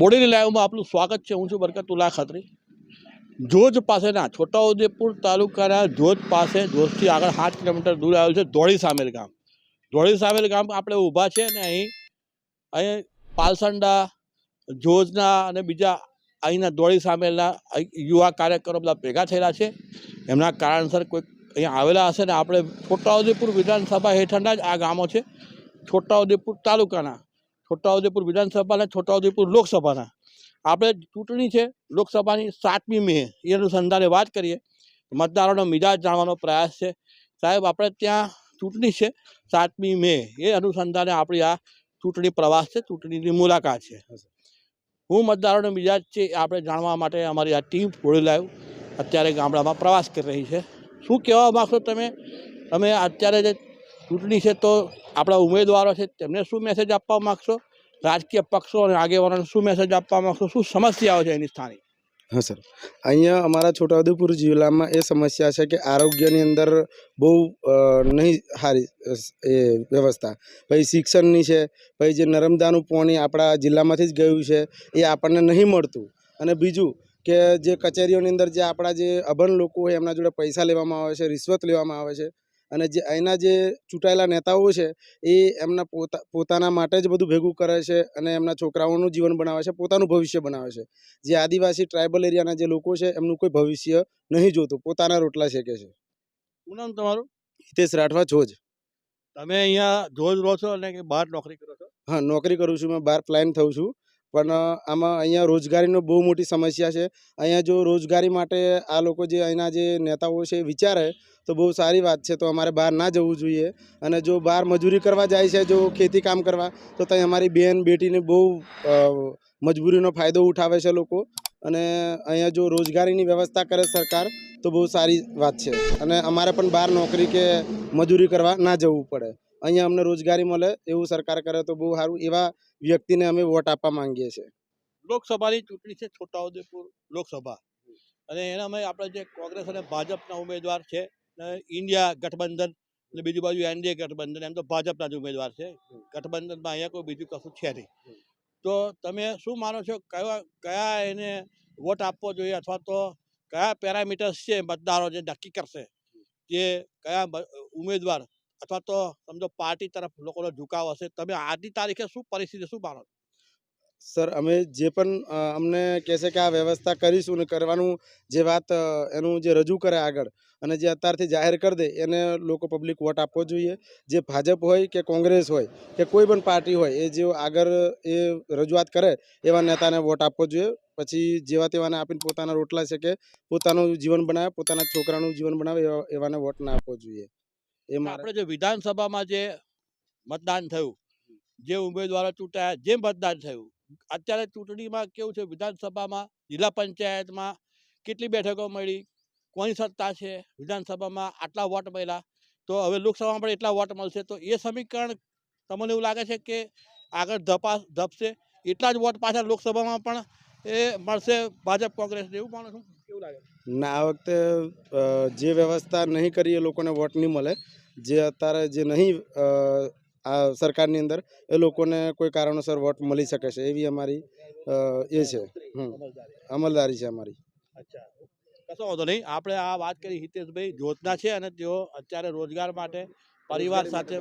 બોડેલી લાઈવમાં આપનું સ્વાગત છે. હું છું બરકતુલ્લા ખત્રી. જોજ પાસેના છોટાઉદેપુર તાલુકાના જોજ પાસે જોજથી આગળ સાત કિલોમીટર દૂર આવેલું છે ધોળી સામેલ ગામ. ધોળી સામેલ ગામ આપણે ઊભા છે ને અહીં અહીં પાલસંડા, જોજના અને બીજા અહીંના ધોળી સામેલના યુવા કાર્યકરો બધા ભેગા થયેલા છે. એમના કારણસર કોઈ અહીંયા આવેલા હશે ને આપણે છોટાઉદેપુર વિધાનસભા હેઠળના જ આ ગામો છે. છોટાઉદેપુર તાલુકાના છોટાઉદેપુર વિધાનસભાના, છોટાઉદેપુર લોકસભાના. આપણે ચૂંટણી છે, લોકસભાની સાતમી મે એ અનુસંધાને વાત કરીએ. મતદારોનો મિજાજ જાણવાનો પ્રયાસ છે. સાહેબ, આપણે ત્યાં ચૂંટણી છે, સાતમી મે, એ અનુસંધાને આપણી આ ચૂંટણી પ્રવાસ છે, ચૂંટણીની મુલાકાત છે. હું મતદારોનો મિજાજ છે આપણે જાણવા માટે અમારી આ ટીમ જોડી લાવ્યું. અત્યારે ગામડામાં પ્રવાસ કરી રહી છે. શું કહેવા માગશો તમે? તમે અત્યારે જે ચૂંટણી છે તો આપણા ઉમેદવારો છે તેમને શું મેસેજ આપવા માગશો? રાજકીય પક્ષો અને આગેવાનોને શું મેસેજ આપવા માગશો? શું સમસ્યાઓ છે એની સ્થાનિક? હા, સર. અહીંયા અમારા છોટાઉદેપુર જિલ્લામાં એ સમસ્યા છે કે આરોગ્યની અંદર બહુ નહીં સારી એ વ્યવસ્થા. પછી શિક્ષણની છે, પછી જે નર્મદાનું પાણી આપણા જિલ્લામાંથી જ ગયું છે, એ આપણને નહીં મળતું. અને બીજું કે જે કચેરીઓની અંદર જે આપણા જે અભણ લોકો હોય એમના જોડે પૈસા લેવામાં આવે છે, રિશ્વત લેવામાં આવે છે અને જે અહીંના જે ચૂંટાયેલા નેતાઓ છે એ એમના પોતા પોતાના માટે જ બધું ભેગું કરે છે અને એમના છોકરાઓનું જીવન બનાવે છે પોતાનું ભવિષ્ય બનાવે છે. જે આદિવાસી ટ્રાઇબલ એરિયાના જે લોકો છે એમનું કોઈ ભવિષ્ય નહીં જોતું પોતાના રોટલા શેકે છે. શું નામ તમારું? હિતેશ રાઠવા જોજ. તમે અહીંયા જોજ રહો છો અને બહાર નોકરી કરો છો? હા નોકરી કરું છું મેં બહાર પ્લાન થઉં છું. પણ આમાં અહીંયા રોજગારીનો બહુ મોટી સમસ્યા છે. અહીંયા જો રોજગારી માટે આ લોકો જે અહીંના જે નેતાઓ છે વિચારે તો બહુ સારી વાત છે. તો અમારે બહાર ના જવું જોઈએ. અને જો બહાર મજૂરી કરવા જાય છે, જો ખેતી કામ કરવા, તો ત્યાં અમારી બેન બેટીને બહુ મજબૂરીનો ફાયદો ઉઠાવે છે લોકો. અને અહીંયા જો રોજગારીની વ્યવસ્થા કરે સરકાર, તો બહુ સારી વાત છે. અને અમારે પણ બહાર નોકરી કે મજૂરી કરવા ના જવું પડે. અહીંયા અમને રોજગારી મળે એવું સરકાર કરે તો બહુ સારું એવા વ્યક્તિને અમે વોટ આપવા માંગીએ છીએ. લોકસભાની ચૂંટણી છે છોટાઉદેપુર લોકસભા. અને એનામાં આપણે જે કોંગ્રેસ અને ભાજપના ઉમેદવાર છે ઇન્ડિયા ગઠબંધન અને બીજી બાજુ એનડીએ ગઠબંધન, એમ તો ભાજપના જ ઉમેદવાર છે. ગઠબંધનમાં અહીંયા કોઈ બીજું કશું છે નહીં. તો તમે શું માનો છો કયા કયા એને વોટ આપવો જોઈએ અથવા તો કયા પેરામીટર્સ છે મતદારો જે નક્કી કરશે? કે કયા ઉમેદવાર અથવા તો સમજો પાર્ટી તરફ લોકોનો ઝુકાવ હશે, તમે આજની તારીખે શું પરિસ્થિતિ, શું માનો સર, અમે જે પણ અમને કહેશે કે આ વ્યવસ્થા કરીશું ને કરવાનું જે વાત એનું જે રજૂ કરે આગળ અને જે અત્યારથી જાહેર કરી દે, એને લોકો પબ્લિક વોટ આપવો જોઈએ. જે ભાજપ હોય કે કોંગ્રેસ હોય કે કોઈ પણ પાર્ટી હોય, એ જે આગળ, એ રજૂઆત કરે, એવા નેતાને વોટ આપવો જોઈએ. પછી જેવા તેવાને આપીને પોતાના રોટલા છે કે પોતાનું જીવન બનાવે, પોતાના છોકરાનું જીવન બનાવે, એવા, એવાને વોટ ના આપવો જોઈએ. એ મારા આપણે જે વિધાનસભામાં જે મતદાન થયું જે ઉમેદવારો ચૂંટાયા જે મતદાન થયું અત્યારે ચૂંટણીમાં કેવું છે? વિધાનસભામાં જિલ્લા પંચાયતમાં કેટલી બેઠકો મળી? કોની સત્તા છે? વિધાનસભામાં આટલા વોટ મળ્યા. તો હવે લોકસભામાં પણ એટલા વોટ મળશે. તો એ સમીકરણ તમને એવું લાગે છે કે આગળ ધપાસ ધપશે? એટલા જ વોટ પાછા લોકસભામાં પણ એ મળશે ભાજપ કોંગ્રેસને? એવું પણ શું કેવું લાગે? ના આ વખતે જે વ્યવસ્થા નહીં કરી એ લોકોને વોટ નહીં મળે. જે અત્યારે જે નહીં આ સરકારની અંદર એ લોકોને કોઈ કારણોસર વોટ મળી શકે છે એવી અમારી એ છે. અમલદારી છે અમારી. કશો વાંધો નહીં. આપણે આ વાત કરી હિતેશભાઈ જોતના છે અને તેઓ અત્યારે રોજગાર માટે પરિવાર સાથે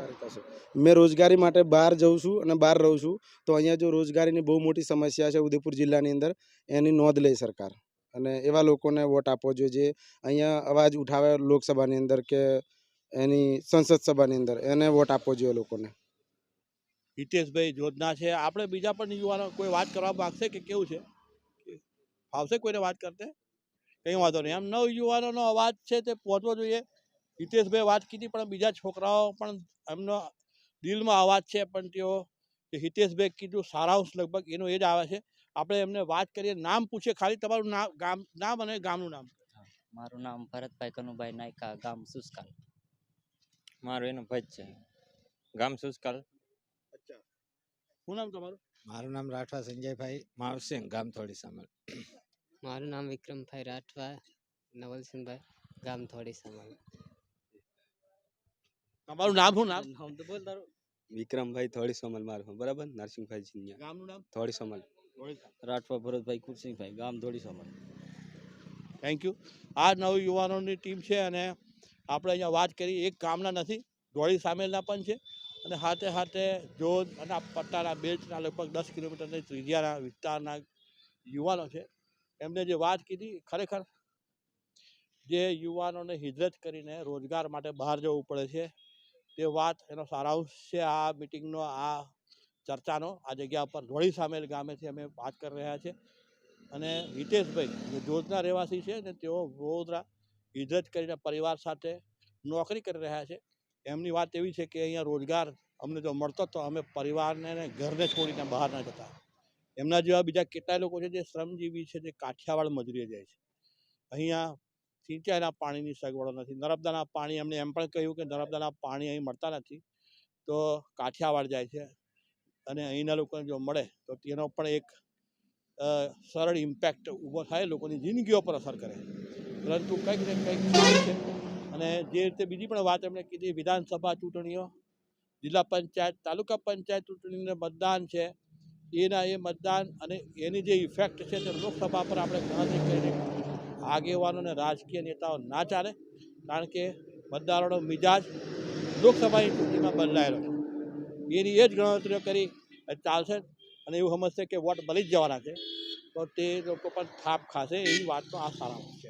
મેં રોજગારી માટે બહાર જઉં છું અને બહાર રહું છું. તો અહીંયા જો રોજગારીની બહુ મોટી સમસ્યા છે ઉદયપુર જિલ્લાની અંદર એની નોંધ લે સરકાર. અને એવા લોકોને વોટ આપવો જોઈએ જે અહીંયા અવાજ ઉઠાવે લોકસભાની અંદર કે એની સંસદ સભાની અંદર એને વોટ આપવો જોઈએ લોકોને. હિતેશભાઈ જોધના છે. આપણે બીજા પણ યુવાનો કોઈ વાત કરવા માગશે કે કેવું છે? ફાવશે કોઈને વાત કરતે? કંઈ વાંધો નહીં. એમ નવ યુવાનોનો અવાજ છે તે પહોંચવો જોઈએ. હિતેશભાઈ વાત કીધી પણ બીજા છોકરાઓ પણ એમનો દિલમાં અવાજ છે પણ તેઓ હિતેશભાઈ કીધું સારાંશ લગભગ એનો એ જ આવે છે. આપણે એમને વાત કરીએ નામ પૂછીએ ખાલી તમારું નામ ગામ નામ અને ગામનું નામ. મારું નામ ભરતભાઈ કનુભાઈ નાયકા ગામ સુસકાલ મારું એનું ભજ છે. ગામ સુસકાલ. અચ્છા. શું નામ તમારું? મારું નામ રાઠવા સંજયભાઈ માવસિંહ ગામ થોડી સામેલ. મારું નામ વિક્રમભાઈ રાઠવા નવલસિંહભાઈ ગામ થોડી સમાન તમારું નામ શું નામ? નામ તો બોલ તારું. વિક્રમભાઈ થોડી સોમલ મારું બરાબર? નરસિંહભાઈ સિંહ ગામનું નામ? થોડી સોમલ. રાઠવા ભરતભાઈ કુરસિંહભાઈ ગામ થોડી સમાજ થેન્ક યુ આ નવ યુવાનોની ટીમ છે અને આપણે અહીંયા વાત કરી, એક કામના નથી, ધોળી સામેલના પણ છે. અને હાથે હાથે જોધ અને પટ્ટાના બેલ્ટના લગભગ દસ કિલોમીટરની ત્રિજ્યાના વિસ્તારના યુવાનો છે. એમને જે વાત કીધી, ખરેખર જે યુવાનોને હિજરત કરીને રોજગાર માટે બહાર જવું પડે છે, તે વાત એનો સારાંશ છે આ મિટિંગનો, આ ચર્ચાનો. આ જગ્યા પર ધોળી સામેલ ગામેથી અમે વાત કરી રહ્યા છીએ અને હિતેશભાઈ, જે જોધના રહેવાસી છે ને, તેઓ વડોદરા હિજરત કરીને પરિવાર સાથે નોકરી કરી રહ્યા છે. એમની વાત એવી છે કે અહીંયા રોજગાર અમને જો મળતો તો અમે પરિવારને ઘરને છોડીને બહાર ન જતા. એમના જેવા બીજા કેટલાય લોકો છે જે શ્રમજીવી છે, જે કાઠિયાવાડ મજૂરીએ જાય છે. અહીંયા સિંચાઈના પાણીની સગવડો નથી. નર્મદાના પાણી એમને એમ પણ કહ્યું કે નર્મદાના પાણી અહીં મળતા નથી. તો કાઠિયાવાડ જાય છે અને અહીંના લોકોને જો મળે તો તેનો પણ એક સરળ ઇમ્પેક્ટ ઊભો થાય, લોકોની જિંદગીઓ પર અસર કરે. પરંતુ કંઈક ને કંઈક છે. અને જે રીતે બીજી પણ વાત એમણે કીધી, વિધાનસભા ચૂંટણીઓ, જિલ્લા પંચાયત, તાલુકા પંચાયત ચૂંટણીનું મતદાન છે. એના એ મતદાન અને એની જે ઇફેક્ટ છે તે લોકસભા પર આપણે ગણતરી કરીને આગેવાનો આગેવાનોને રાજકીય નેતાઓ ના ચાલે, કારણ કે મતદારોનો મિજાજ લોકસભાની ચૂંટણીમાં બદલાયેલો છે. એની એ જ ગણતરીઓ કરી ચાલશે અને એવું સમજશે કે વોટ મળી જવાના છે. તો તે લોકો પણ થાપ ખાશે એવી વાતનો આ સારાંશ છે.